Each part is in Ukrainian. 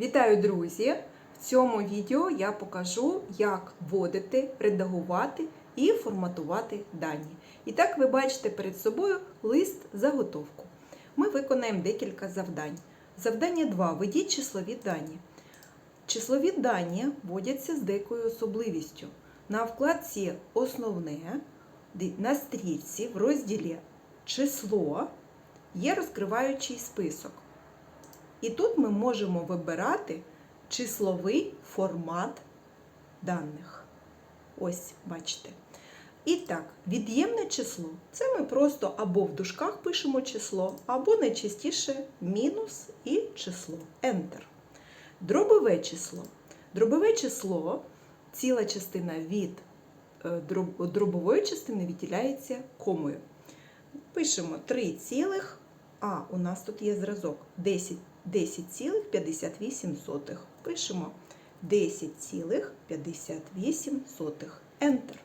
Вітаю, друзі! В цьому відео я покажу, як вводити, редагувати і форматувати дані. І так ви бачите перед собою лист заготовку. Ми виконаємо декілька завдань. Завдання 2. Введіть числові дані. Числові дані вводяться з деякою особливістю. На вкладці Основне на стрічці в розділі Число є розкриваючий список. І тут ми можемо вибирати числовий формат даних. Ось, бачите. І так, від'ємне число це ми просто або в дужках пишемо число, або найчастіше мінус і число. Enter. Дробове число. Дробове число, ціла частина від е, дробової частини відділяється комою. Пишемо 3 цілих, а у нас тут є зразок 10 10,58. Пишемо 10,58. Enter.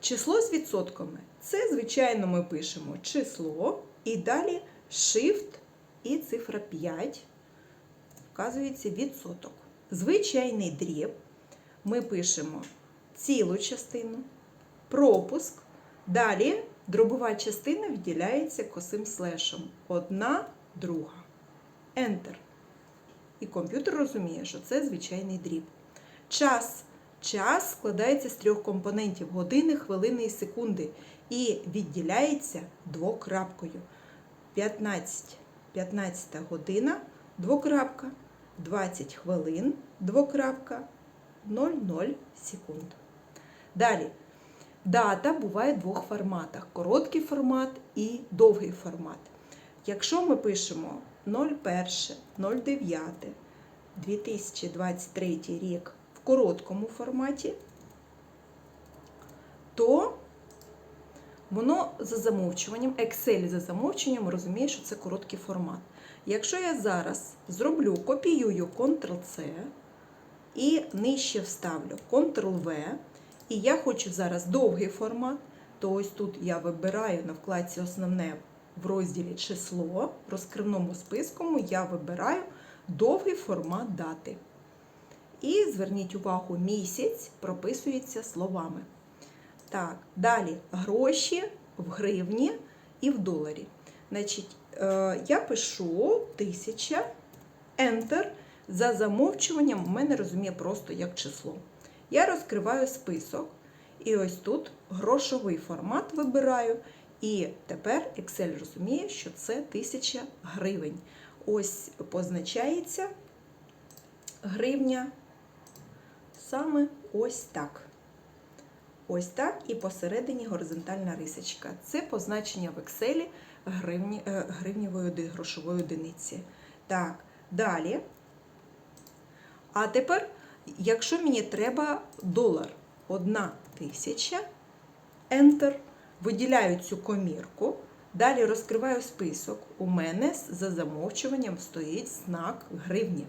Число з відсотками. Це, звичайно, ми пишемо число і далі Shift і цифра 5. Вказується відсоток. Звичайний дріб. Ми пишемо цілу частину, пропуск. Далі дробова частина відділяється косим слешем. Одна, друга. Enter. І комп'ютер розуміє, що це звичайний дріб. Час. Час складається з трьох компонентів години, хвилини і секунди. І відділяється двокрапкою. 15. 15 година, двокрапка, 20 хвилин, двокрапка, 00 секунд. Далі. Дата буває в двох форматах: короткий формат і довгий формат. Якщо ми пишемо 01.09.2023 рік в короткому форматі, то воно за замовчуванням, Excel за замовчуванням розуміє, що це короткий формат. Якщо я зараз зроблю, копіюю Ctrl-C і нижче вставлю Ctrl-V, і я хочу зараз довгий формат, то ось тут я вибираю на вкладці Основне в розділі число, в розкривному списку я вибираю довгий формат дати. І зверніть увагу, місяць прописується словами. Так, далі гроші в гривні і в доларі. Значить, е, я пишу 1000, Enter. За замовчуванням в мене розуміє просто як число. Я розкриваю список. І ось тут грошовий формат вибираю. І тепер Excel розуміє, що це 1000 гривень. Ось позначається гривня саме ось так. Ось так, і посередині горизонтальна рисочка. Це позначення в Excel гривні, е, грошової одиниці. Так, далі. А тепер, якщо мені треба долар, одна тисяча, Enter, виділяю цю комірку, далі розкриваю список. У мене за замовчуванням стоїть знак гривні.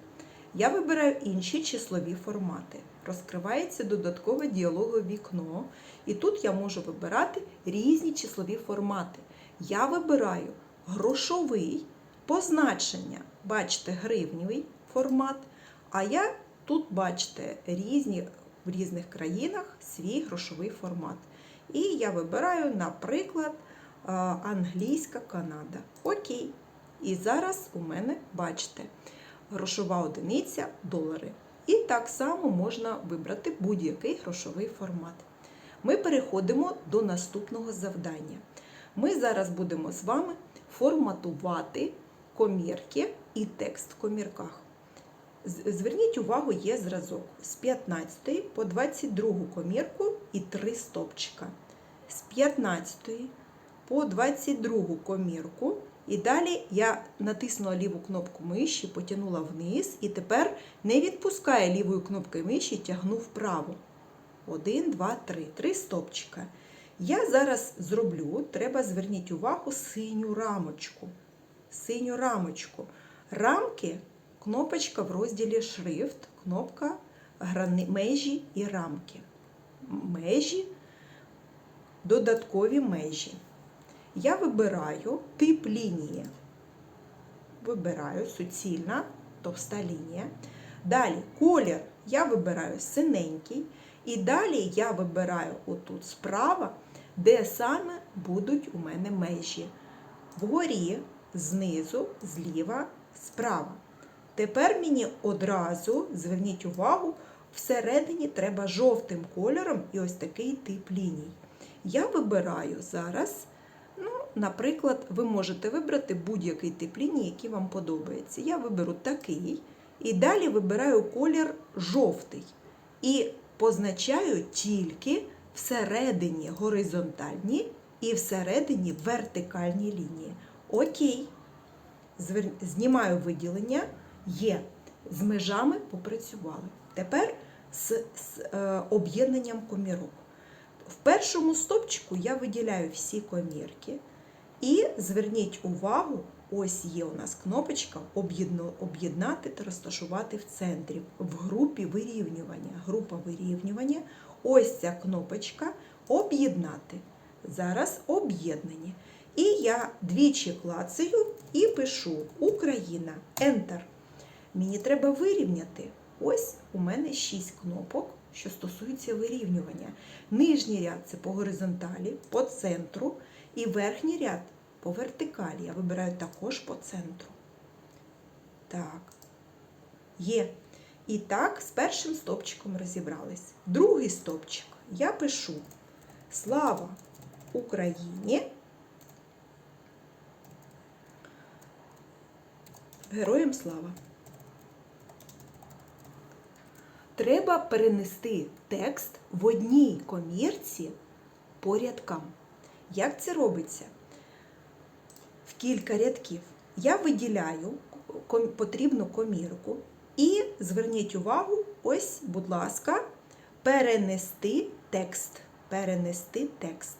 Я вибираю інші числові формати. Розкривається додаткове діалогове вікно, і тут я можу вибирати різні числові формати. Я вибираю грошовий, позначення, бачите, гривневий формат. А я тут, бачите, різні в різних країнах свій грошовий формат. І я вибираю, наприклад, англійська Канада. Окей. І зараз у мене, бачите, грошова одиниця долари. І так само можна вибрати будь-який грошовий формат. Ми переходимо до наступного завдання. Ми зараз будемо з вами форматувати комірки і текст в комірках. Зверніть увагу, є зразок з 15 по 22 комірку і 3 стопчика. З 15 по 22 комірку. І далі я натиснула ліву кнопку миші, потягнула вниз, і тепер не відпускаю лівою кнопкою миші, тягну вправо. Один, два, три. Три стопчика. Я зараз зроблю, треба зверніть увагу, синю рамочку. Синю рамочку. Рамки кнопочка в розділі Шрифт, кнопка грани, межі і рамки. Межі, додаткові межі. Я вибираю тип лінії. Вибираю суцільна товста лінія. Далі колір я вибираю синенький. І далі я вибираю отут справа, де саме будуть у мене межі. Вгорі, знизу, зліва, справа. Тепер мені одразу, зверніть увагу, всередині треба жовтим кольором і ось такий тип ліній. Я вибираю зараз, ну, наприклад, ви можете вибрати будь-який тип лінії, який вам подобається. Я виберу такий, і далі вибираю колір жовтий. І позначаю тільки всередині горизонтальні і всередині вертикальні лінії. Окей. Знімаю виділення, є. З межами попрацювали. Тепер з, з е, об'єднанням комірок. В першому стопчику я виділяю всі комірки. І зверніть увагу, ось є у нас кнопочка «Об'єдно- об'єднати та розташувати в центрі в групі вирівнювання. Група вирівнювання. Ось ця кнопочка об'єднати. Зараз об'єднані. І я двічі клацаю і пишу Україна. Enter. Мені треба вирівняти. Ось у мене 6 кнопок, що стосуються вирівнювання. Нижній ряд це по горизонталі, по центру, і верхній ряд по вертикалі. Я вибираю також по центру. Так. Є. І так, з першим стопчиком розібрались. Другий стопчик я пишу Слава Україні! Героям слава! Треба перенести текст в одній комірці по рядкам. Як це робиться? В кілька рядків. Я виділяю потрібну комірку і зверніть увагу, ось, будь ласка, перенести текст. Перенести текст.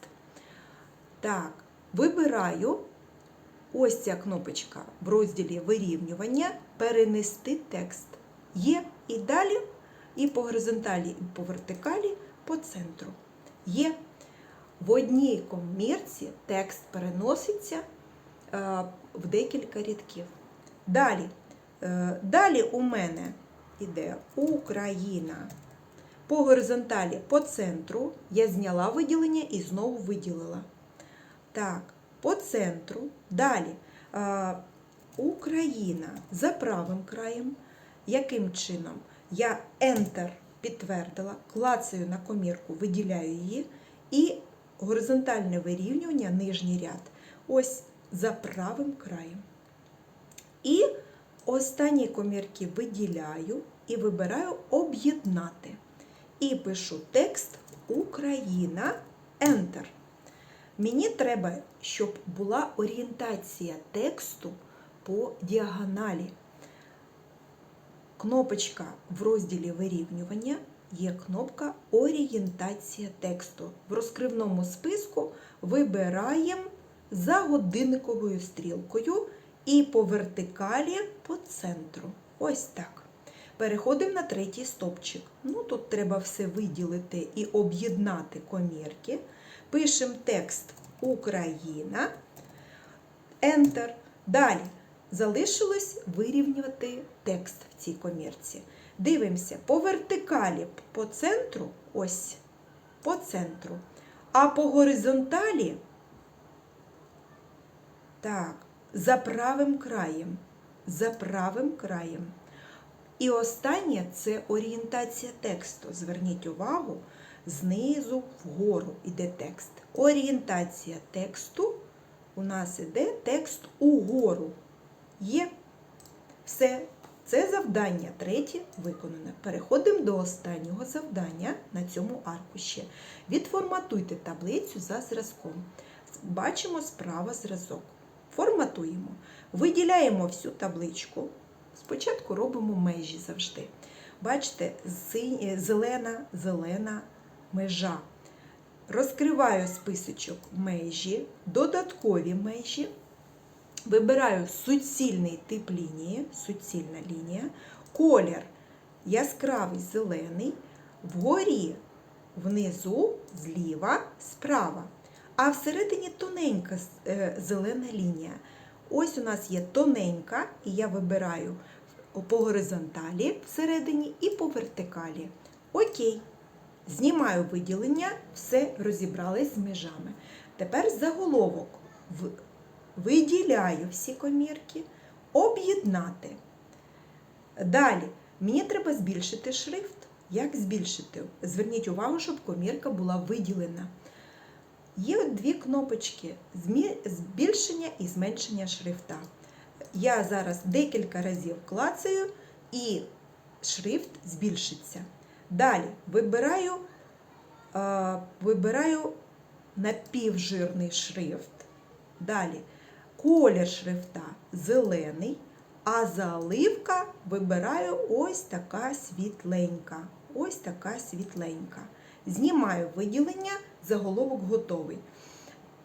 Так, вибираю ось ця кнопочка в розділі вирівнювання перенести текст. Є і далі, і по горизонталі, і по вертикалі, по центру. Є. В одній комірці текст переноситься е, в декілька рядків. Далі, е, далі у мене йде Україна. По горизонталі, по центру я зняла виділення і знову виділила. Так, по центру. Далі е, Україна за правим краєм. Яким чином? Я Enter підтвердила, клацаю на комірку, виділяю її, і горизонтальне вирівнювання, нижній ряд, ось за правим краєм. І останні комірки виділяю і вибираю об'єднати. І пишу текст Україна Enter. Мені треба, щоб була орієнтація тексту по діагоналі. Кнопочка в розділі вирівнювання є кнопка Орієнтація тексту. В розкривному списку вибираємо за годинниковою стрілкою і по вертикалі по центру. Ось так. Переходимо на третій стопчик. Ну, Тут треба все виділити і об'єднати комірки. Пишемо текст Україна. Enter. Далі залишилось вирівнювати текст в цій комірці. Дивимося по вертикалі по центру, ось по центру, а по горизонталі, так, за правим краєм, за правим краєм. І останнє це орієнтація тексту. Зверніть увагу, знизу вгору йде текст. Орієнтація тексту у нас іде текст угору. Є все. Це завдання третє виконане. Переходимо до останнього завдання на цьому аркуші. Відформатуйте таблицю за зразком. Бачимо справа зразок. Форматуємо. Виділяємо всю табличку. Спочатку робимо межі завжди. Бачите, зелена, зелена межа. Розкриваю списочок межі, додаткові межі. Вибираю суцільний тип лінії, суцільна лінія, колір яскравий зелений, вгорі, внизу, зліва, справа. А всередині тоненька е, зелена лінія. Ось у нас є тоненька, і я вибираю по горизонталі всередині і по вертикалі. Окей. Знімаю виділення, все розібрались з межами. Тепер заголовок. Виділяю всі комірки, об'єднати. Далі, мені треба збільшити шрифт. Як збільшити? Зверніть увагу, щоб комірка була виділена. Є дві кнопочки збільшення і зменшення шрифта. Я зараз декілька разів клацаю і шрифт збільшиться. Далі вибираю, е, вибираю напівжирний шрифт. Далі колір шрифта зелений, а заливка вибираю ось така світленька. Ось така світленька. Знімаю виділення, заголовок готовий.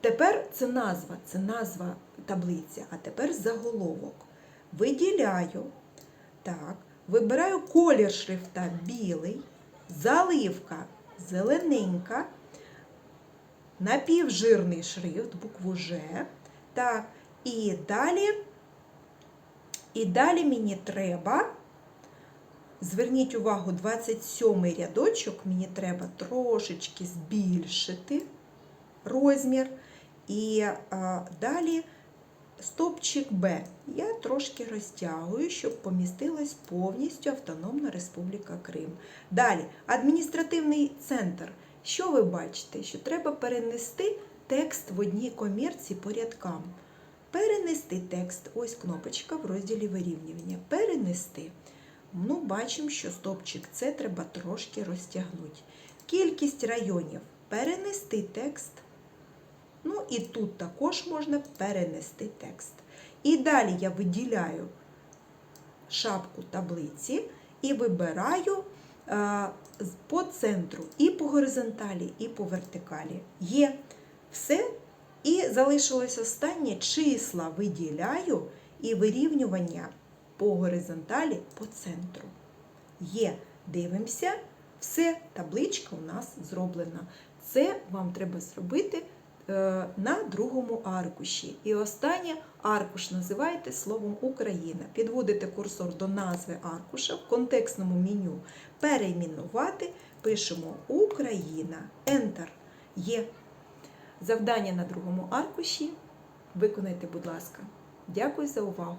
Тепер це назва, це назва таблиці, а тепер заголовок. Виділяю. Так, вибираю колір шрифта білий, заливка зелененька, напівжирний шрифт, букву Ж. Так, і далі, і далі мені треба, зверніть увагу, 27 рядочок мені треба трошечки збільшити розмір. І а, далі стопчик Б. Я трошки розтягую, щоб помістилась повністю Автономна Республіка Крим. Далі, адміністративний центр. Що ви бачите? Що треба перенести текст в одній комірці по рядкам. Перенести текст, ось кнопочка в розділі вирівнювання. Перенести. Ну, бачимо, що стопчик С треба трошки розтягнути. Кількість районів. Перенести текст. Ну і тут також можна перенести текст. І далі я виділяю шапку таблиці і вибираю е, по центру і по горизонталі, і по вертикалі. Є все. І залишилось останнє числа виділяю і вирівнювання по горизонталі по центру. Є, дивимося, все, табличка у нас зроблена. Це вам треба зробити е, на другому аркуші. І останнє аркуш називаєте словом Україна. Підводите курсор до назви аркуша в контекстному меню перейменувати, пишемо Україна, Enter. Є Завдання на другому аркуші виконайте, будь ласка. Дякую за увагу!